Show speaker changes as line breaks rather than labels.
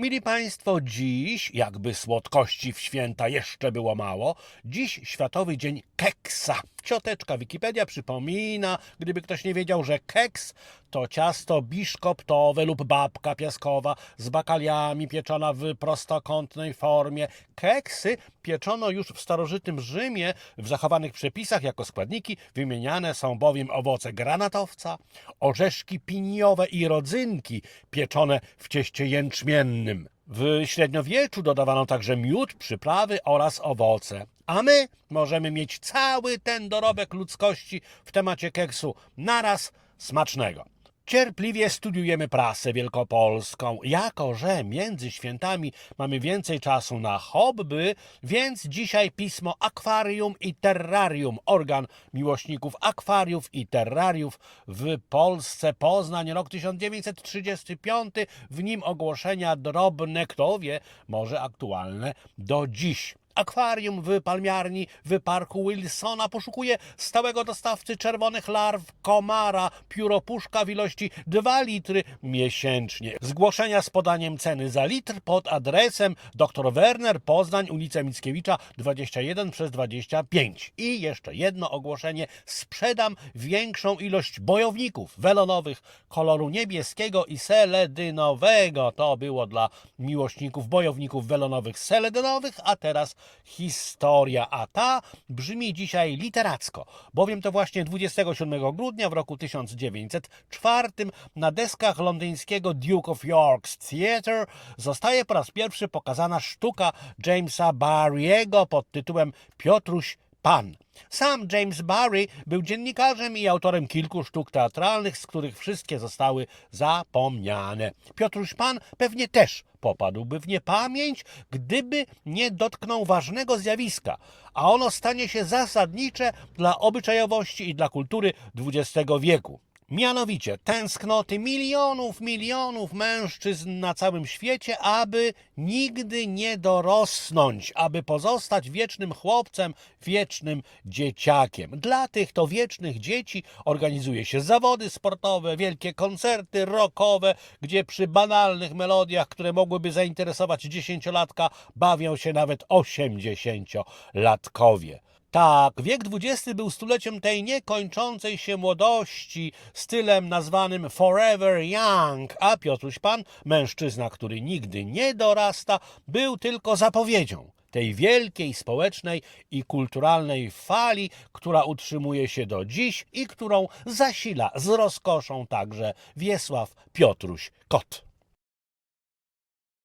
Mili Państwo, dziś, jakby słodkości w święta jeszcze było mało, dziś Światowy Dzień Keksa. Cioteczka Wikipedia przypomina, gdyby ktoś nie wiedział, że keks to ciasto biszkoptowe lub babka piaskowa z bakaliami pieczona w prostokątnej formie. Keksy pieczono już w starożytnym Rzymie w zachowanych przepisach jako składniki. Wymieniane są bowiem owoce granatowca, orzeszki piniowe i rodzynki pieczone w cieście jęczmiennym. W średniowieczu dodawano także miód, przyprawy oraz owoce. A my możemy mieć cały ten dorobek ludzkości w temacie keksu naraz smacznego. Cierpliwie studiujemy prasę wielkopolską. Jako, że między świętami mamy więcej czasu na hobby, więc dzisiaj pismo Akwarium i Terrarium, organ miłośników akwariów i terrariów w Polsce, Poznań, rok 1935, w nim ogłoszenia drobne, kto wie, może aktualne do dziś. Akwarium w palmiarni w parku Wilsona poszukuje stałego dostawcy czerwonych larw komara, pióropuszka w ilości 2 litry miesięcznie. Zgłoszenia z podaniem ceny za litr pod adresem dr Werner Poznań, ulica Mickiewicza 21 przez 25. I jeszcze jedno ogłoszenie. Sprzedam większą ilość bojowników welonowych koloru niebieskiego i seledynowego. To było dla miłośników bojowników welonowych seledynowych, a teraz historia, a ta brzmi dzisiaj literacko, bowiem to właśnie 27 grudnia w roku 1904 na deskach londyńskiego Duke of York's Theatre zostaje po raz pierwszy pokazana sztuka Jamesa Barry'ego pod tytułem Piotruś Pan. Sam James Barry był dziennikarzem i autorem kilku sztuk teatralnych, z których wszystkie zostały zapomniane. Piotruś Pan pewnie też popadłby w niepamięć, gdyby nie dotknął ważnego zjawiska, a ono stanie się zasadnicze dla obyczajowości i dla kultury XX wieku. Mianowicie tęsknoty milionów, milionów mężczyzn na całym świecie, aby nigdy nie dorosnąć, aby pozostać wiecznym chłopcem, wiecznym dzieciakiem. Dla tych to wiecznych dzieci organizuje się zawody sportowe, wielkie koncerty rockowe, gdzie przy banalnych melodiach, które mogłyby zainteresować dziesięciolatka, bawią się nawet osiemdziesięciolatkowie. Tak, wiek XX był stuleciem tej niekończącej się młodości, stylem nazwanym Forever Young, a Piotruś Pan, mężczyzna, który nigdy nie dorasta, był tylko zapowiedzią tej wielkiej społecznej i kulturalnej fali, która utrzymuje się do dziś i którą zasila z rozkoszą także Wiesław Piotruś Kot.